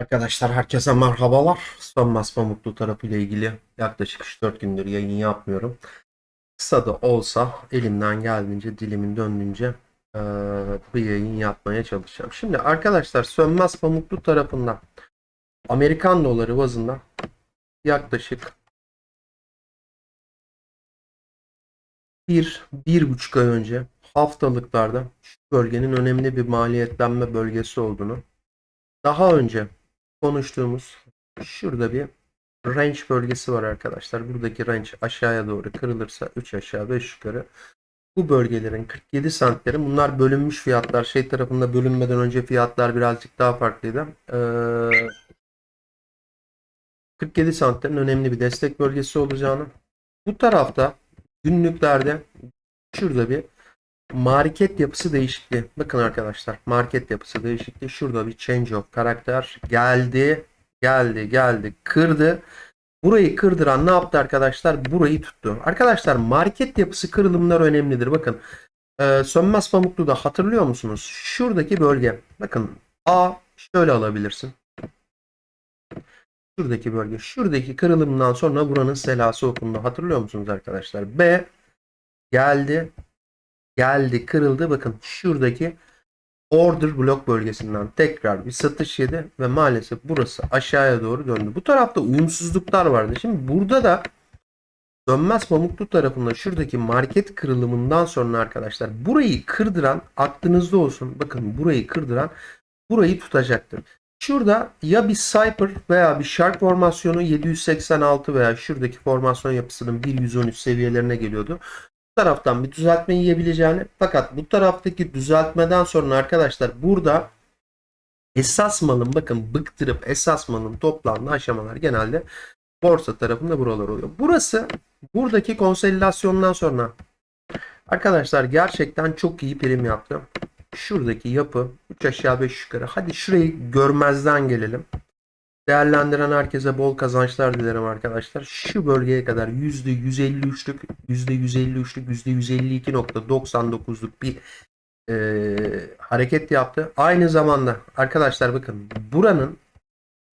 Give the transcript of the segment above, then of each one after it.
Arkadaşlar herkese merhabalar. Sönmez Pamuklu tarafı ile ilgili yaklaşık 3-4 gündür yayın yapmıyorum. Kısa da olsa elimden geldiğince dilimin döndüğünce eee bir yayın yapmaya çalışacağım. Şimdi arkadaşlar Sönmez Pamuklu tarafından Amerikan doları bazında yaklaşık bir, bir buçuk ay önce haftalıklarda şu bölgenin önemli bir maliyetlenme bölgesi olduğunu daha önce konuştuğumuz şurada bir range bölgesi var arkadaşlar. Buradaki range aşağıya doğru kırılırsa 3 aşağı 5 yukarı bu bölgelerin 47 sentleri bunlar bölünmüş fiyatlar. Şey tarafında bölünmeden önce fiyatlar birazcık daha farklıydı. Ee, 47 sentlerin önemli bir destek bölgesi olacağını bu tarafta günlüklerde şurada bir Market yapısı değişikliği. Bakın arkadaşlar market yapısı değişikliği. Şurada bir change of karakter geldi. Geldi geldi kırdı. Burayı kırdıran ne yaptı arkadaşlar? Burayı tuttu. Arkadaşlar market yapısı kırılımlar önemlidir. Bakın e, Sönmez Pamuklu'da hatırlıyor musunuz? Şuradaki bölge. Bakın A şöyle alabilirsin. Şuradaki bölge. Şuradaki kırılımdan sonra buranın selası okundu. Hatırlıyor musunuz arkadaşlar? B geldi geldi kırıldı. Bakın şuradaki order blok bölgesinden tekrar bir satış yedi ve maalesef burası aşağıya doğru döndü. Bu tarafta uyumsuzluklar vardı. Şimdi burada da dönmez pamuklu tarafında şuradaki market kırılımından sonra arkadaşlar burayı kırdıran aklınızda olsun. Bakın burayı kırdıran burayı tutacaktır. Şurada ya bir Cyper veya bir Shark formasyonu 786 veya şuradaki formasyon yapısının 113 seviyelerine geliyordu taraftan bir düzeltme yiyebileceğini fakat bu taraftaki düzeltmeden sonra arkadaşlar burada esas malın bakın bıktırıp esas malın toplandığı aşamalar genelde borsa tarafında buralar oluyor. Burası buradaki konsolidasyondan sonra arkadaşlar gerçekten çok iyi prim yaptı. Şuradaki yapı 3 aşağı 5 yukarı. Hadi şurayı görmezden gelelim. Değerlendiren herkese bol kazançlar dilerim arkadaşlar. Şu bölgeye kadar %153'lük, %153'lük, %152.99'luk bir e, hareket yaptı. Aynı zamanda arkadaşlar bakın buranın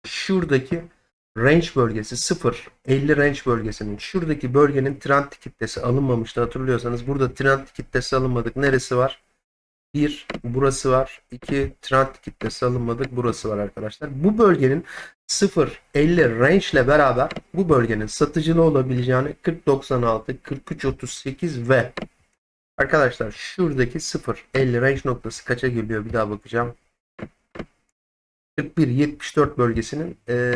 şuradaki range bölgesi 0 50 range bölgesinin şuradaki bölgenin trend kitlesi alınmamıştı hatırlıyorsanız burada trend kitlesi alınmadık. Neresi var? 1 burası var. 2 trend kitlesi alınmadık. Burası var arkadaşlar. Bu bölgenin 0-50 range ile beraber bu bölgenin satıcılı olabileceğini 40-96, 43-38 ve arkadaşlar şuradaki 0-50 range noktası kaça geliyor bir daha bakacağım. 41-74 bölgesinin e,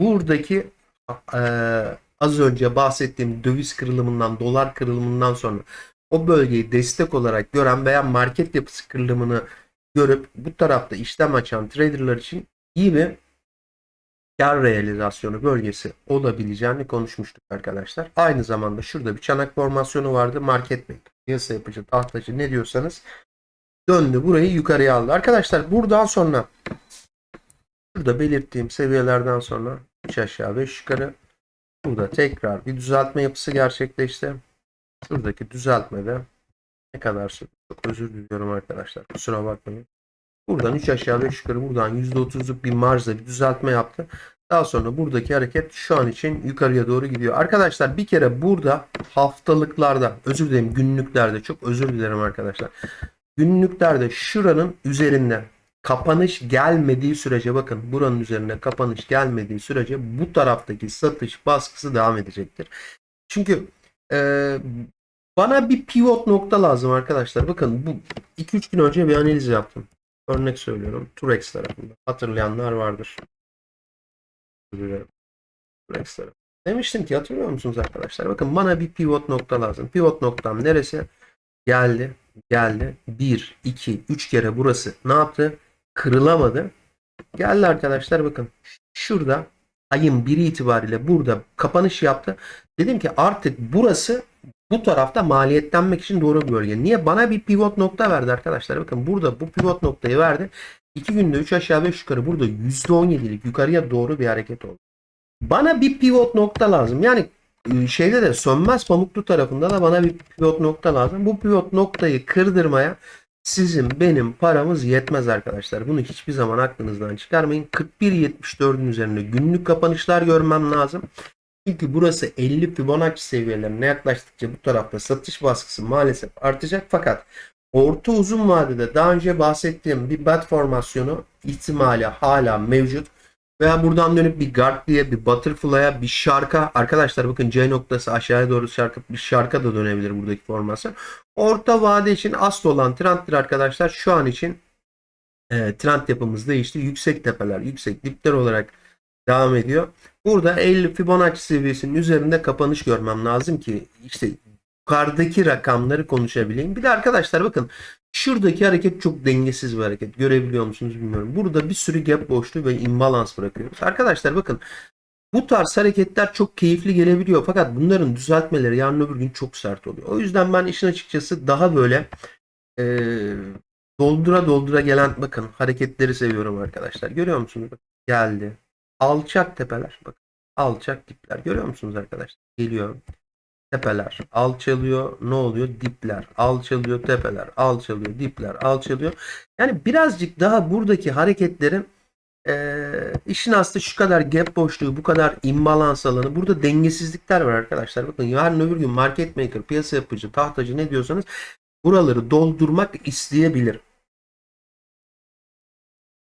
buradaki e, az önce bahsettiğim döviz kırılımından dolar kırılımından sonra o bölgeyi destek olarak gören veya market yapısı kırılımını görüp bu tarafta işlem açan traderlar için iyi bir kar realizasyonu bölgesi olabileceğini konuşmuştuk arkadaşlar. Aynı zamanda şurada bir çanak formasyonu vardı. Market maker, piyasa yapıcı, tahtacı ne diyorsanız döndü. Burayı yukarıya aldı. Arkadaşlar buradan sonra şurada belirttiğim seviyelerden sonra 3 aşağı 5 yukarı burada tekrar bir düzeltme yapısı gerçekleşti. Şuradaki düzeltmede ne kadar sürdü? Çok özür diliyorum arkadaşlar. Kusura bakmayın. Buradan 3 aşağı 5 yukarı buradan %30'luk bir marjla bir düzeltme yaptı. Daha sonra buradaki hareket şu an için yukarıya doğru gidiyor. Arkadaşlar bir kere burada haftalıklarda özür dilerim günlüklerde çok özür dilerim arkadaşlar. Günlüklerde şuranın üzerinde kapanış gelmediği sürece bakın buranın üzerine kapanış gelmediği sürece bu taraftaki satış baskısı devam edecektir. Çünkü ee, bana bir pivot nokta lazım arkadaşlar. Bakın bu 2-3 gün önce bir analiz yaptım. Örnek söylüyorum. Turex tarafında. Hatırlayanlar vardır. Turex tarafı. Demiştim ki hatırlıyor musunuz arkadaşlar? Bakın bana bir pivot nokta lazım. Pivot noktam neresi? Geldi. Geldi. 1, 2, 3 kere burası. Ne yaptı? Kırılamadı. Geldi arkadaşlar bakın. Şurada ayın biri itibariyle burada kapanış yaptı. Dedim ki artık burası bu tarafta maliyetlenmek için doğru bir bölge. Niye? Bana bir pivot nokta verdi arkadaşlar. Bakın burada bu pivot noktayı verdi. 2 günde 3 aşağı 5 yukarı burada %17'lik yukarıya doğru bir hareket oldu. Bana bir pivot nokta lazım. Yani e, şeyde de sönmez pamuklu tarafında da bana bir pivot nokta lazım. Bu pivot noktayı kırdırmaya sizin benim paramız yetmez arkadaşlar. Bunu hiçbir zaman aklınızdan çıkarmayın. 41.74'ün üzerinde günlük kapanışlar görmem lazım. Çünkü burası 50 Fibonacci seviyelerine yaklaştıkça bu tarafta satış baskısı maalesef artacak. Fakat orta uzun vadede daha önce bahsettiğim bir bat formasyonu ihtimali hala mevcut. Veya buradan dönüp bir guard diye bir butterfly'a bir şarka arkadaşlar bakın C noktası aşağıya doğru şarkı bir şarka da dönebilir buradaki formasyon. Orta vade için asıl olan trenddir arkadaşlar. Şu an için e, trend yapımız değişti. Yüksek tepeler, yüksek dipler olarak devam ediyor. Burada 50 Fibonacci seviyesinin üzerinde kapanış görmem lazım ki işte yukarıdaki rakamları konuşabileyim. Bir de arkadaşlar bakın şuradaki hareket çok dengesiz bir hareket. Görebiliyor musunuz bilmiyorum. Burada bir sürü gap boşluğu ve imbalans bırakıyoruz. Arkadaşlar bakın bu tarz hareketler çok keyifli gelebiliyor fakat bunların düzeltmeleri yarın öbür gün çok sert oluyor. O yüzden ben işin açıkçası daha böyle e, doldura doldura gelen bakın hareketleri seviyorum arkadaşlar. Görüyor musunuz? Geldi. Alçak tepeler. Bakın alçak dipler. Görüyor musunuz arkadaşlar? Geliyor. Tepeler alçalıyor. Ne oluyor? Dipler alçalıyor. Tepeler alçalıyor. Dipler alçalıyor. Yani birazcık daha buradaki hareketlerin ee, işin aslı şu kadar gap boşluğu, bu kadar imbalans alanı. Burada dengesizlikler var arkadaşlar. Bakın yarın öbür gün market maker, piyasa yapıcı, tahtacı ne diyorsanız buraları doldurmak isteyebilir.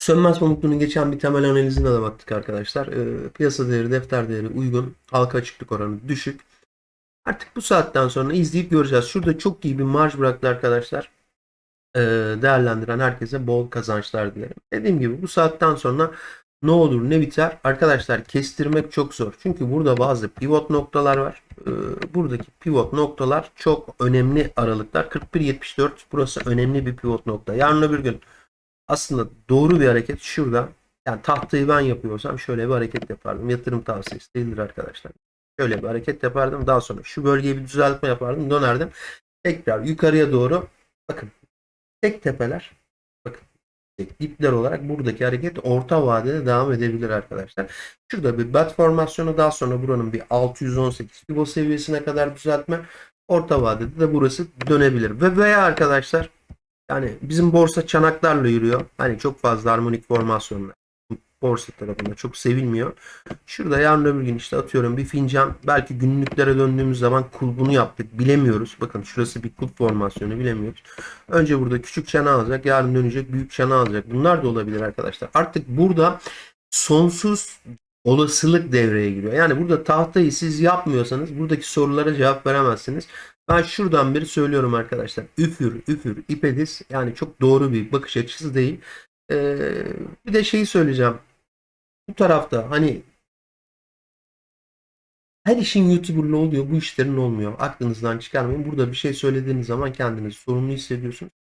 Sönmez pamukluğunun geçen bir temel analizine de baktık arkadaşlar. Ee, piyasa değeri, defter değeri uygun, halka açıklık oranı düşük. Artık bu saatten sonra izleyip göreceğiz. Şurada çok iyi bir marj bıraktı arkadaşlar. Ee, değerlendiren herkese bol kazançlar dilerim. Dediğim gibi bu saatten sonra ne olur ne biter arkadaşlar kestirmek çok zor. Çünkü burada bazı pivot noktalar var. Ee, buradaki pivot noktalar çok önemli aralıklar. 41.74 burası önemli bir pivot nokta. Yarın öbür gün aslında doğru bir hareket şurada. Yani tahtayı ben yapıyorsam şöyle bir hareket yapardım. Yatırım tavsiyesi değildir arkadaşlar. Şöyle bir hareket yapardım. Daha sonra şu bölgeye bir düzeltme yapardım. Dönerdim. Tekrar yukarıya doğru bakın tek tepeler bakın dipler olarak buradaki hareket orta vadede devam edebilir arkadaşlar. Şurada bir bat formasyonu daha sonra buranın bir 618 pivot seviyesine kadar düzeltme orta vadede de burası dönebilir. Ve veya arkadaşlar yani bizim borsa çanaklarla yürüyor. Hani çok fazla harmonik formasyonlar borsa tarafında çok sevilmiyor. Şurada yarın öbür gün işte atıyorum bir fincan belki günlüklere döndüğümüz zaman kulbunu yaptık bilemiyoruz. Bakın şurası bir kulp formasyonu bilemiyoruz. Önce burada küçük çana alacak yarın dönecek büyük çana alacak. Bunlar da olabilir arkadaşlar. Artık burada sonsuz olasılık devreye giriyor. Yani burada tahtayı siz yapmıyorsanız buradaki sorulara cevap veremezsiniz. Ben şuradan beri söylüyorum arkadaşlar. Üfür, üfür, ipediz. Yani çok doğru bir bakış açısı değil. Ee, bir de şeyi söyleyeceğim bu tarafta hani her işin YouTuber'lı oluyor. Bu işlerin olmuyor. Aklınızdan çıkarmayın. Burada bir şey söylediğiniz zaman kendinizi sorumlu hissediyorsunuz.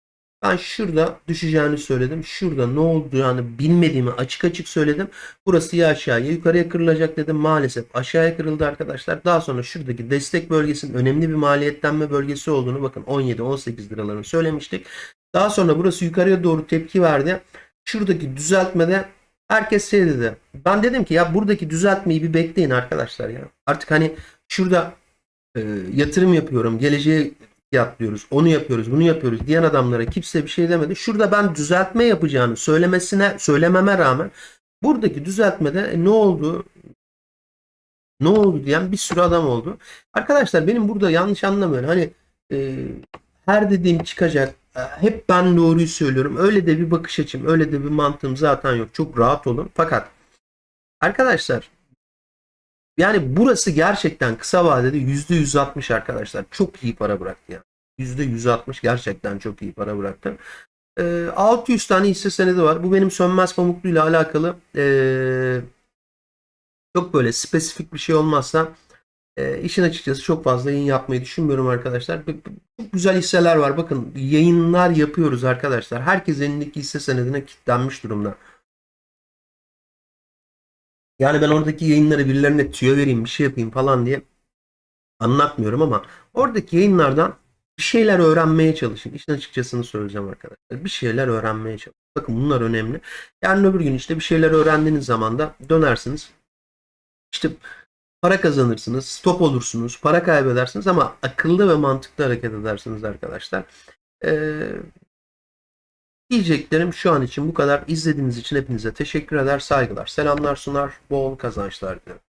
Ben şurada düşeceğini söyledim. Şurada ne yani bilmediğimi açık açık söyledim. Burası ya aşağı ya yukarıya kırılacak dedim. Maalesef aşağıya kırıldı arkadaşlar. Daha sonra şuradaki destek bölgesinin önemli bir maliyetlenme bölgesi olduğunu bakın 17-18 liralarını söylemiştik. Daha sonra burası yukarıya doğru tepki verdi. Şuradaki düzeltmede Herkes şey dedi. Ben dedim ki ya buradaki düzeltmeyi bir bekleyin arkadaşlar ya. Artık hani şurada e, yatırım yapıyorum. Geleceğe yatlıyoruz. Onu yapıyoruz. Bunu yapıyoruz diyen adamlara kimse bir şey demedi. Şurada ben düzeltme yapacağını söylemesine söylememe rağmen buradaki düzeltmede e, ne oldu? Ne oldu diyen bir sürü adam oldu. Arkadaşlar benim burada yanlış anlamayın. Hani e, her dediğim çıkacak ee, hep ben doğruyu söylüyorum. Öyle de bir bakış açım, öyle de bir mantığım zaten yok. Çok rahat olun. Fakat arkadaşlar yani burası gerçekten kısa vadede %160 arkadaşlar. Çok iyi para bıraktı yani. %160 gerçekten çok iyi para bıraktı. E, 600 tane hisse senedi var. Bu benim sönmez pamuklu ile alakalı e, çok böyle spesifik bir şey olmazsa e, işin açıkçası çok fazla yayın yapmayı düşünmüyorum arkadaşlar. Çok güzel hisseler var. Bakın yayınlar yapıyoruz arkadaşlar. Herkes elindeki hisse senedine kilitlenmiş durumda. Yani ben oradaki yayınları birilerine tüyo vereyim, bir şey yapayım falan diye anlatmıyorum ama oradaki yayınlardan bir şeyler öğrenmeye çalışın. İşin açıkçasını söyleyeceğim arkadaşlar. Bir şeyler öğrenmeye çalışın. Bakın bunlar önemli. Yarın öbür gün işte bir şeyler öğrendiğiniz zaman da dönersiniz. İşte para kazanırsınız, stop olursunuz, para kaybedersiniz ama akıllı ve mantıklı hareket edersiniz arkadaşlar. Ee, Diyeceklerim şu an için bu kadar. İzlediğiniz için hepinize teşekkür eder, saygılar, selamlar sunar, bol kazançlar dilerim.